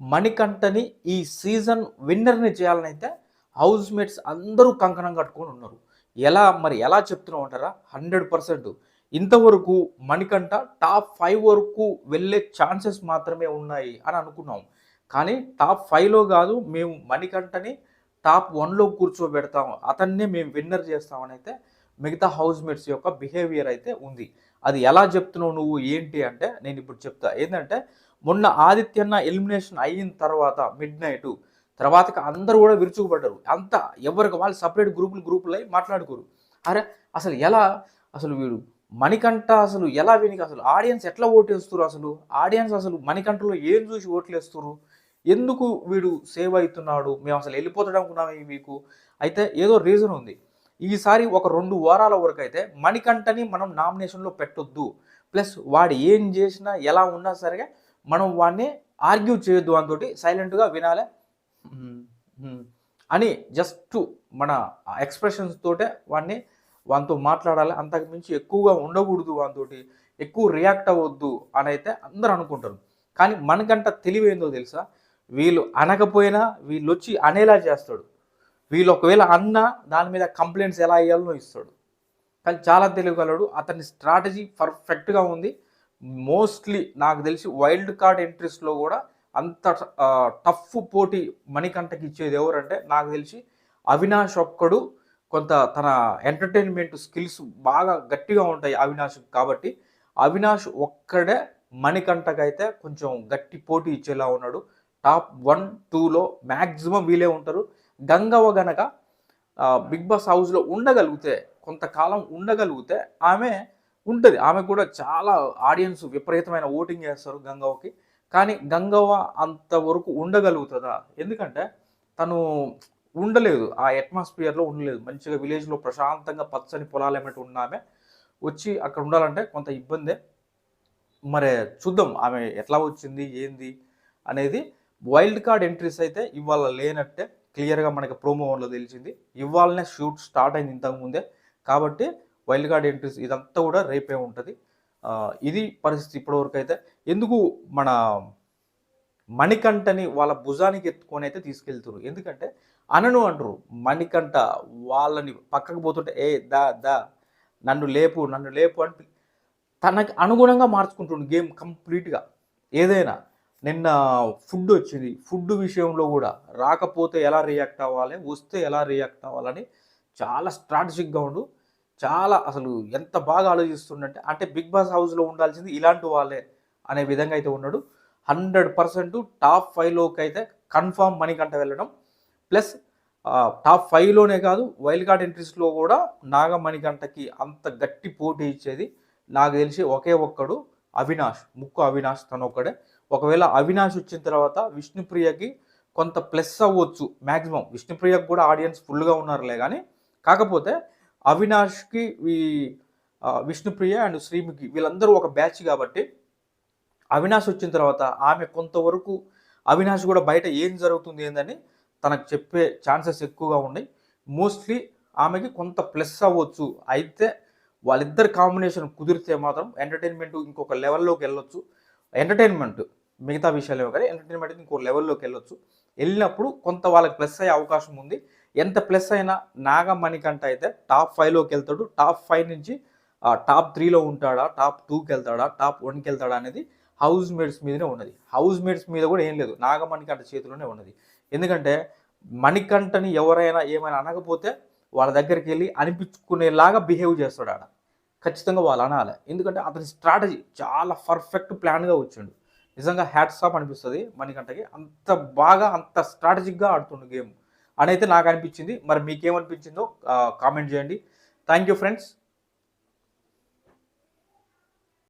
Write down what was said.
మణికంఠని ఈ సీజన్ విన్నర్ని చేయాలని అయితే హౌస్ మేట్స్ అందరూ కంకణం కట్టుకొని ఉన్నారు. ఎలా మరి ఎలా చెప్తున్నావు అంటారా? Hundred percent. ఇంతవరకు మణికంఠ టాప్ ఫైవ్ వరకు వెళ్ళే ఛాన్సెస్ మాత్రమే ఉన్నాయి అని అనుకున్నాం. కానీ టాప్ ఫైవ్లో కాదు మేము మణికంఠని టాప్ వన్లో కూర్చోబెడతాం. అతన్నే మేము విన్నర్ చేస్తామని అయితే మిగతా హౌస్ మేట్స్ యొక్క బిహేవియర్ అయితే ఉంది. అది ఎలా చెప్తున్నావు నువ్వు? ఏంటి అంటే నేను ఇప్పుడు చెప్తా. ఏంటంటే మొన్న ఆదిత్యన్న ఎలిమినేషన్ అయిన తర్వాత మిడ్ నైట్ తర్వాత అందరూ కూడా విరుచుకుపడ్డారు. అంతా ఎవరికి వాళ్ళు సపరేట్ గ్రూపులు గ్రూపులు అయి మాట్లాడుకోరు. అరే అసలు ఎలా? అసలు వీడు మణికంఠ అసలు ఎలా వీనికి అసలు ఆడియన్స్ ఎట్లా ఓటేస్తారు అసలు? ఆడియన్స్ అసలు మణికంఠలో ఏం చూసి ఓట్లేస్తారు ఎందుకు వీడు సేవ్ అవుతున్నాడు? మేము అసలు వెళ్ళిపోతాడు అనుకున్నామే మీకు అయితే ఏదో రీజన్ ఉంది. ఈసారి ఒక రెండు వారాల వరకు అయితే మణికంఠని మనం నామినేషన్లో పెట్టొద్దు. ప్లస్ వాడు ఏం చేసినా ఎలా ఉన్నా సరే మనం వాడిని ఆర్గ్యూ చేయొద్దు అంతోటి సైలెంట్గా వినాలే. అని జస్ట్ మన ఎక్స్ప్రెషన్స్ తోటే వాడిని వానితో మాట్లాడాలి. అంతకు మించి ఎక్కువగా ఉండకూడదు వానితోటి ఎక్కువ రియాక్ట్ అవ్వద్దు అని అయితే అందరూ అనుకుంటారు. కానీ మనకంట తెలివేందో తెలుసా? వీళ్ళు అనకపోయినా వీళ్ళు వచ్చి అనేలా చేస్తాడు. వీళ్ళు ఒకవేళ అన్నా దాని మీద కంప్లైంట్స్ ఎలా వేయాలనో ఇస్తాడు. కానీ చాలా తెలియగలడు అతని స్ట్రాటజీ పర్ఫెక్ట్గా ఉంది. మోస్ట్లీ నాకు తెలిసి వైల్డ్ కార్డ్ ఎంట్రీస్లో కూడా అంత టఫ్ పోటీ మణికంఠకి ఇచ్చేది ఎవరంటే నాకు తెలిసి అవినాష్ ఒక్కడు. కొంత తన ఎంటర్టైన్మెంట్ స్కిల్స్ బాగా గట్టిగా ఉంటాయి అవినాష్ కాబట్టి అవినాష్ ఒక్కడే మణికంఠకైతే కొంచెం గట్టి పోటీ ఇచ్చేలా ఉన్నాడు. టాప్ వన్ టూలో మ్యాక్సిమం వీలే ఉంటారు. గంగవ్వ గనక బిగ్ బాస్ హౌస్లో ఉండగలిగితే కొంతకాలం ఉండగలిగితే ఆమె ఉంటుంది. ఆమె కూడా చాలా ఆడియన్స్ విపరీతమైన ఓటింగ్ చేస్తారు గంగవ్వకి. కానీ గంగవ్వ అంతవరకు ఉండగలుగుతుందా? ఎందుకంటే తను ఉండలేదు. ఆ అట్మాస్ఫియర్లో ఉండలేదు. మంచిగా విలేజ్లో ప్రశాంతంగా పచ్చని పొలాలు ఏమిటి ఉన్నామే వచ్చి అక్కడ ఉండాలంటే కొంత ఇబ్బందే. మరి చూద్దాం ఆమె ఎట్లా వచ్చింది ఏంది అనేది వైల్డ్ కార్డ్ ఎంట్రీస్ అయితే ఇవాళ లేనట్టే క్లియర్గా మనకి ప్రోమో వన్లో తెలిసింది. ఇవాళనే షూట్ స్టార్ట్ అయింది ఇంతకుముందే కాబట్టి వైల్డ్ కార్డ్ ఎంట్రీస్ ఇదంతా కూడా రేపే ఉంటుంది. ఇది పరిస్థితి ఇప్పటివరకు అయితే. ఎందుకు మన మణికంఠని వాళ్ళ భుజానికి ఎత్తుకొని అయితే తీసుకెళ్తారు ఎందుకంటే అనను అంటారు మణికంఠ వాళ్ళని పక్కకు పోతుంటే ఏ దా దా నన్ను లేపు నన్ను లేపు అని తనకి అనుగుణంగా మార్చుకుంటుండు గేమ్ కంప్లీట్గా. ఏదైనా నిన్న ఫుడ్ వచ్చింది ఫుడ్ విషయంలో కూడా రాకపోతే ఎలా రియాక్ట్ అవ్వాలి వస్తే ఎలా రియాక్ట్ అవ్వాలని చాలా స్ట్రాటజిక్గా ఉండు. చాలా అసలు ఎంత బాగా ఆలోచిస్తుండంటే అంటే బిగ్ బాస్ హౌస్లో ఉండాల్సింది ఇలాంటి వాళ్ళే అనే విధంగా అయితే ఉన్నాడు. హండ్రెడ్ పర్సెంట్ టాప్ ఫైవ్లోకి అయితే కన్ఫామ్ మణికంట వెళ్ళడం. ప్లస్ టాప్ ఫైవ్లోనే కాదు వైల్డ్ కార్డ్ ఎంట్రీస్లో కూడా నాగమణికంటకి అంత గట్టి పోటీ ఇచ్చేది నాకు తెలిసి ఒకే ఒక్కడు అవినాష్ ముక్కు అవినాష్ తను ఒక్కడే. ఒకవేళ అవినాష్ వచ్చిన తర్వాత విష్ణుప్రియకి కొంత ప్లస్ అవ్వచ్చు మ్యాక్సిమం విష్ణుప్రియకి కూడా ఆడియన్స్ ఫుల్గా ఉన్నారులే కానీ కాకపోతే అవినాష్కి ఈ విష్ణుప్రియ అండ్ శ్రీముఖి వీళ్ళందరూ ఒక బ్యాచ్ కాబట్టి అవినాష్ వచ్చిన తర్వాత ఆమె కొంతవరకు అవినాష్ కూడా బయట ఏం జరుగుతుంది ఏందని తనకు చెప్పే ఛాన్సెస్ ఎక్కువగా ఉన్నాయి. మోస్ట్లీ ఆమెకి కొంత ప్లస్ అవ్వచ్చు. అయితే వాళ్ళిద్దరు కాంబినేషన్ కుదిరితే మాత్రం ఎంటర్టైన్మెంట్ ఇంకొక లెవెల్లోకి వెళ్ళొచ్చు. ఎంటర్టైన్మెంట్ మిగతా విషయాలు కానీ ఎంటర్టైన్మెంట్ ఇంకో లెవెల్లోకి వెళ్ళొచ్చు. వెళ్ళినప్పుడు కొంత వాళ్ళకి ప్లస్ అయ్యే అవకాశం ఉంది. ఎంత ప్లస్ అయినా నాగమణికంట అయితే టాప్ ఫైవ్లోకి వెళ్తాడు. టాప్ ఫైవ్ నుంచి టాప్ త్రీలో ఉంటాడా టాప్ టూకి వెళ్తాడా టాప్ వన్కి వెళ్తాడా అనేది హౌస్ మేట్స్ మీదనే ఉన్నది. హౌస్ మేట్స్ మీద కూడా ఏం లేదు. నాగమణికంట చేతిలోనే ఉన్నది. ఎందుకంటే మణికంఠని ఎవరైనా ఏమైనా అనకపోతే వాళ్ళ దగ్గరికి వెళ్ళి అనిపించుకునేలాగా బిహేవ్ చేస్తాడు ఆడ. ఖచ్చితంగా వాళ్ళు అనాలి. ఎందుకంటే అతని స్ట్రాటజీ చాలా పర్ఫెక్ట్ ప్లాన్గా వచ్చిండు. నిజంగా హ్యాట్సాప్ అనిపిస్తుంది మణికంఠకి. అంత బాగా అంత స్ట్రాటజిక్గా ఆడుతుండు గేమ్. అని అయితే నాకు అనిపించింది. మరి మీకేమనిపించిందో కామెంట్ చేయండి. Thank you friends